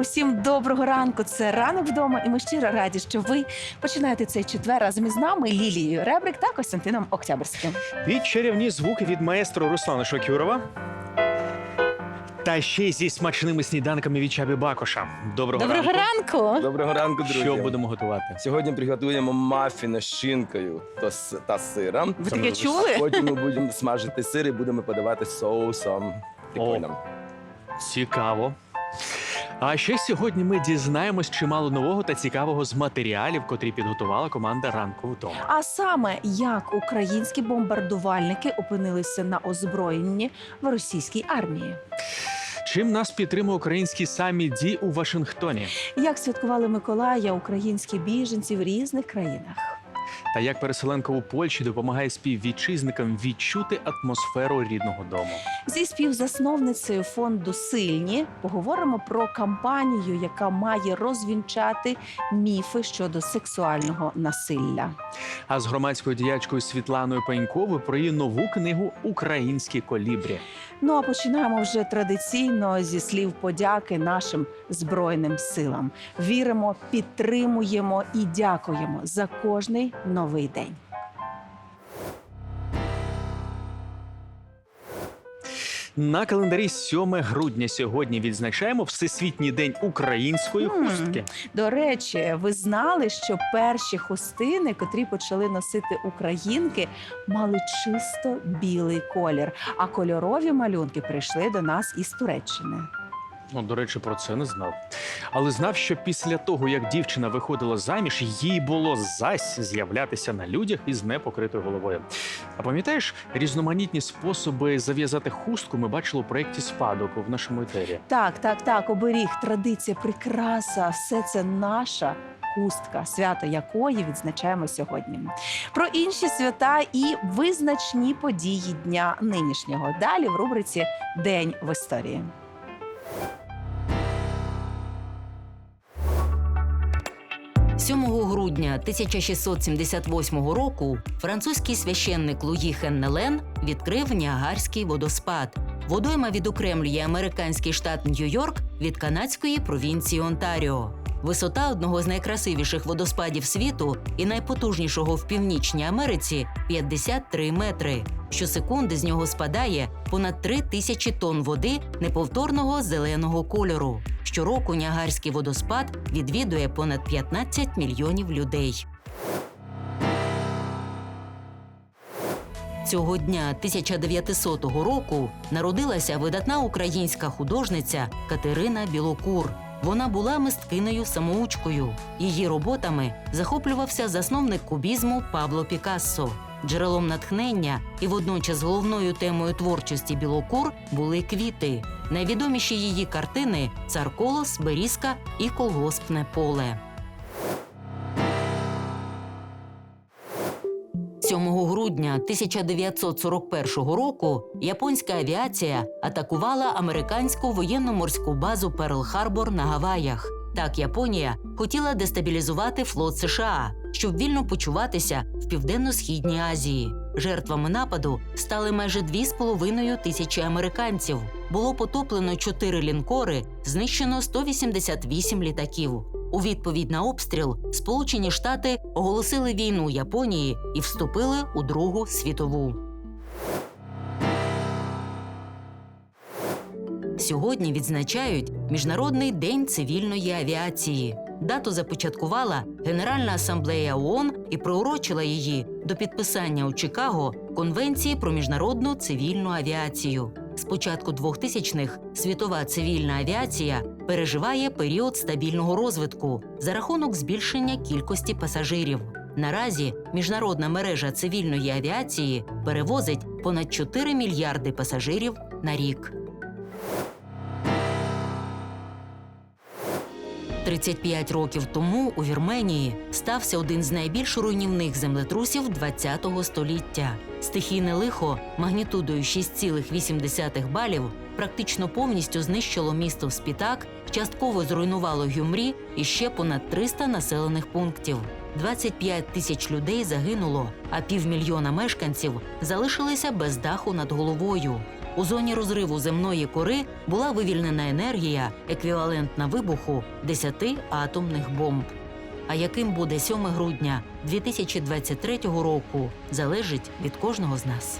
Усім доброго ранку. Це ранок вдома, і ми щиро раді, що ви починаєте цей четвер разом із нами Лілією Ребрик та Костянтином Октябрьським. І чарівні звуки від маестро Руслана Шокюрова. Та ще й зі смачними сніданками від Чабі Бакоша. Доброго, Доброго ранку. ранку! Доброго ранку, друзі. Що будемо готувати? Сьогодні приготуємо мафіни з шинкою та, с- та сиром. Ви таке чули? Потім ми будемо смажити сир і будемо подавати з соусом. Прикольно. Цікаво. А ще сьогодні ми дізнаємось чимало нового та цікавого з матеріалів, котрі підготувала команда ранку вдома. А саме як українські бомбардувальники опинилися на озброєнні в російській армії, Чим нас підтримує український саміт ді у Вашингтоні? як святкували Миколая українські біженці в різних країнах. Та як переселенка у Польщі допомагає співвітчизникам відчути атмосферу рідного дому? Зі співзасновницею фонду Сильні поговоримо про кампанію, яка має розвінчати міфи щодо сексуального насилля. А з громадською діячкою Світланою Пеньковою про її нову книгу Українські колібрі. Ну а починаємо вже традиційно зі слів подяки нашим збройним силам. Віримо, підтримуємо і дякуємо за кожний новий день. На календарі 7 грудня сьогодні відзначаємо Всесвітній день української хустки. До речі, ви знали, що перші хустини, котрі почали носити українки, мали чисто білий колір, а кольорові малюнки прийшли до нас із Туреччини. Ну, до речі, про це не знав. Але знав, що після того, як дівчина виходила заміж, їй було зась з'являтися на людях із непокритою головою. А пам'ятаєш, різноманітні способи зав'язати хустку ми бачили у проєкті спадок в нашому етері. Так, так, так, оберіг, традиція, прикраса, все це наша. Хустка, свято якої відзначаємо сьогодні. Про інші свята і визначні події дня нинішнього. Далі в рубриці День в історії. – 7 грудня 1678 року французький священник Луї Хеннелен відкрив Ніагарський водоспад. Водойма відокремлює американський штат Нью-Йорк від канадської провінції Онтаріо. Висота одного з найкрасивіших водоспадів світу і найпотужнішого в Північній Америці 53 метри. Щосекунди з нього спадає понад 3 тисячі тонн води неповторного зеленого кольору. Щороку Нягарський водоспад відвідує понад 15 мільйонів людей. Цього дня 1900 року народилася видатна українська художниця Катерина Білокур. Вона була мисткинею самоучкою. Її роботами захоплювався засновник кубізму Пабло Пікассо. Джерелом натхнення і водночас головною темою творчості Білокур були квіти. Найвідоміші її картини Цар Колос, Берізка і Колгоспне поле. Грудня 1941 року японська авіація атакувала американську воєнно-морську базу Перл-Харбор на Гаваях. Так Японія хотіла дестабілізувати флот США, щоб вільно почуватися в південно-східній Азії. Жертвами нападу стали майже 2,5 тисячі американців. Було потоплено 4 лінкори, знищено 188 літаків. У відповідь на обстріл Сполучені Штати оголосили війну Японії і вступили у Другу світову. Сьогодні відзначають Міжнародний день цивільної авіації. Дату започаткувала Генеральна асамблея ООН і приурочила її до підписання у Чикаго Конвенції про міжнародну цивільну авіацію. З початку 2000-х світова цивільна авіація переживає період стабільного розвитку за рахунок збільшення кількості пасажирів. Наразі міжнародна мережа цивільної авіації перевозить понад 4 мільярди пасажирів на рік. 35 років тому у Вірменії стався один з найбільш руйнівних землетрусів ХХ століття. Стихійне лихо магнітудою 6,8 балів практично повністю знищило місто Спітак, частково зруйнувало Гюмрі і ще понад 300 населених пунктів. 25 тисяч людей загинуло, а півмільйона мешканців залишилися без даху над головою. У зоні розриву земної кори була вивільнена енергія, еквівалентна вибуху 10 атомних бомб. А яким буде 7 грудня 2023 року, залежить від кожного з нас.